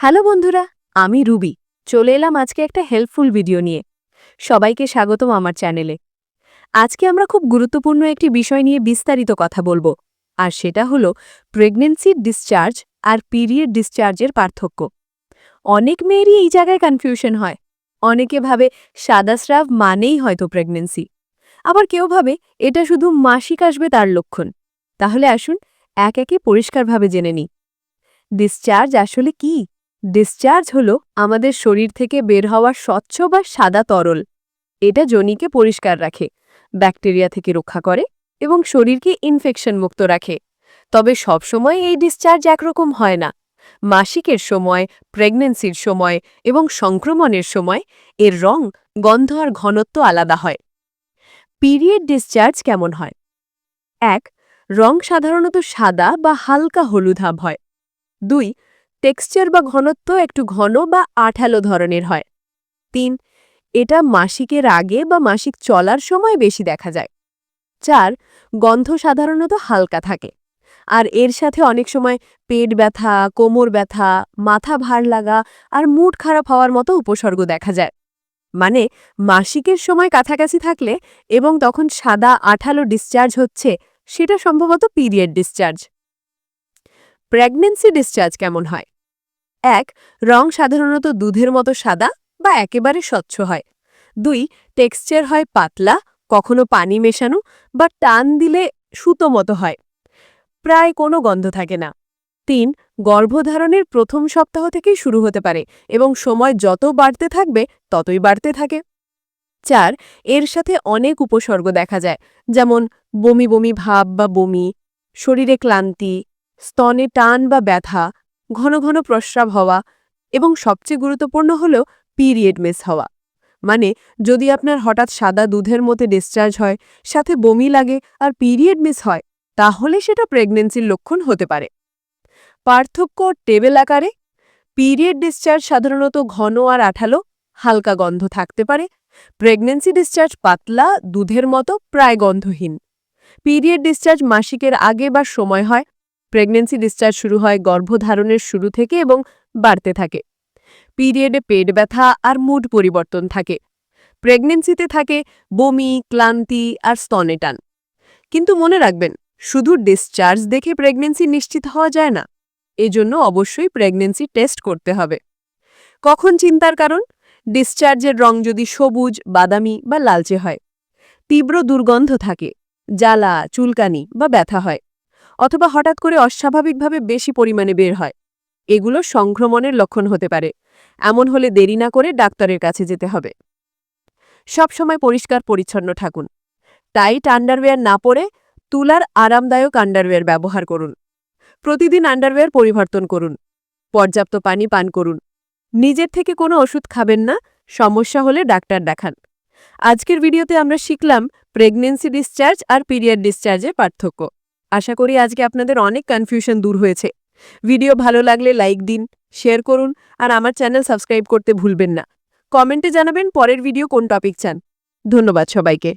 Hello বন্ধুরা, আমি Ruby. চলে এলাম আজকে একটা হেল্পফুল ভিডিও নিয়ে। সবাইকে স্বাগতম আমার চ্যানেলে আজকে আমরা খুব গুরুত্বপূর্ণ একটি বিষয় নিয়ে বিস্তারিত কথা বলব, আর সেটা হলো প্রেগনেন্সির ডিসচার্জ আর পিরিয়ড ডিসচার্জের পার্থক্য। অনেক মেয়েরই এই জায়গায় কনফিউশন হয়। অনেকে ভাবে সাদা স্রাব মানেই হয়তো প্রেগনেন্সি আবার কেউ ভাবে এটা শুধু মাসিক আসবে তার লক্ষণ। তাহলে আসুন, এক একে পরিষ্কারভাবে জেনে নিই। ডিসচার্জ আসলে কি? ডিসচার্জ হলো আমাদের শরীর থেকে বের হওয়া স্বচ্ছ বা সাদা তরল। এটা জনিকে পরিষ্কার রাখে, ব্যাকটেরিয়া থেকে রক্ষা করে এবং শরীরকে ইনফেকশন মুক্ত রাখে। তবে সবসময় এই ডিসচার্জ একরকম হয় না। মাসিকের সময় প্রেগন্যান্সির সময় এবং সংক্রমণের সময় এর রং, গন্ধ আর ঘনত্ব আলাদা হয়। পিরিয়ড ডিসচার্জ কেমন হয়? এক, রং সাধারণত সাদা বা হালকা হলুদাভ হয় দুই টেক্সচার বা ঘনত্ব একটু ঘন বা আঠালো ধরনের হয়। তিন, এটা মাসিকের আগে বা মাসিক চলার সময় বেশি দেখা যায়। চার, গন্ধ সাধারণত হালকা থাকে। আর এর সাথে অনেক সময় পেট ব্যথা, কোমর ব্যথা, মাথা ভার লাগা আর মুড খারাপ হওয়ার মতো উপসর্গ দেখা যায়। মানে মাসিকের সময় কাছাকাছি থাকলে এবং তখন সাদা আঠালো ডিসচার্জ হচ্ছে, সেটা সম্ভবত পিরিয়ড ডিসচার্জ প্রেগন্যান্সি ডিসচার্জ কেমন হয়? এক, রং সাধারণত দুধের মতো সাদা বা একেবারে স্বচ্ছ হয়। দুই, টেক্সচার হয় পাতলা, কখনো পানি মেশানো বা টান দিলে সুতো মতো হয়। প্রায় কোনো গন্ধ থাকে না। তিন, গর্ভধারণের প্রথম সপ্তাহ থেকেই শুরু হতে পারে এবং সময় যত বাড়তে থাকবে ততই বাড়তে থাকে। চার, এর সাথে অনেক উপসর্গ দেখা যায়, যেমন বমি বমি ভাব বা বমি, শরীরে ক্লান্তি স্তনে টান বা ব্যথা, ঘন ঘন প্রস্রাব হওয়া এবং সবচেয়ে গুরুত্বপূর্ণ হল পিরিয়ড মিস হওয়া। মানে যদি আপনার হঠাৎ সাদা দুধের মধ্যে ডিসচার্জ হয়, সাথে বমি লাগে আর পিরিয়ড মিস হয়, তাহলে সেটা প্রেগনেন্সির লক্ষণ হতে পারে। পার্থক্য টেবিল আকারে, পিরিয়ড ডিসচার্জ সাধারণত ঘন আর আঠালো, হালকা গন্ধ থাকতে পারে প্রেগনেন্সি ডিসচার্জ পাতলা, দুধের মতো, প্রায় গন্ধহীন। পিরিয়ড ডিসচার্জ মাসিকের আগে বা সময় হয় প্রেগনেন্সি ডিসচার্জ শুরু হয় গর্ভধারণের শুরু থেকে এবং বাড়তে থাকে। পিরিয়ডে পেট ব্যথা আর মুড পরিবর্তন থাকে। প্রেগনেন্সিতে থাকে বমি, ক্লান্তি আর স্তনে টান। কিন্তু মনে রাখবেন, শুধু ডিসচার্জ দেখে প্রেগনেন্সি নিশ্চিত হওয়া যায় না। এজন্য অবশ্যই প্রেগনেন্সি টেস্ট করতে হবে। কখন চিন্তার কারণ? ডিসচার্জের রং যদি সবুজ, বাদামি বা লালচে হয়। তীব্র দুর্গন্ধ থাকে। জ্বালা, চুলকানি বা ব্যথা হয়। অথবা হঠাৎ করে অস্বাভাবিকভাবে বেশি পরিমাণে বের হয়। এগুলো সংক্রমণের লক্ষণ হতে পারে। এমন হলে দেরি না করে ডাক্তারের কাছে যেতে হবে। সবসময় পরিষ্কার পরিচ্ছন্ন থাকুন। টাইট আন্ডারওয়্যার না পরে তুলার আরামদায়ক আন্ডারওয়্যার ব্যবহার করুন। প্রতিদিন আন্ডারওয়্যার পরিবর্তন করুন। পর্যাপ্ত পানি পান করুন। নিজের থেকে কোনো ওষুধ খাবেন না, সমস্যা হলে ডাক্তার দেখান। আজকের ভিডিওতে আমরা শিখলাম প্রেগনেন্সি ডিসচার্জ আর পিরিয়ড ডিসচার্জের পার্থক্য। আশা করি আজকে আপনাদের অনেক কনফিউশন দূর হয়েছে। ভিডিও ভালো লাগলে লাইক দিন শেয়ার করুন, আর আমার চ্যানেল সাবস্ক্রাইব করতে ভুলবেন না। কমেন্টে জানাবেন পরের ভিডিও কোন টপিক চান। ধন্যবাদ সবাইকে।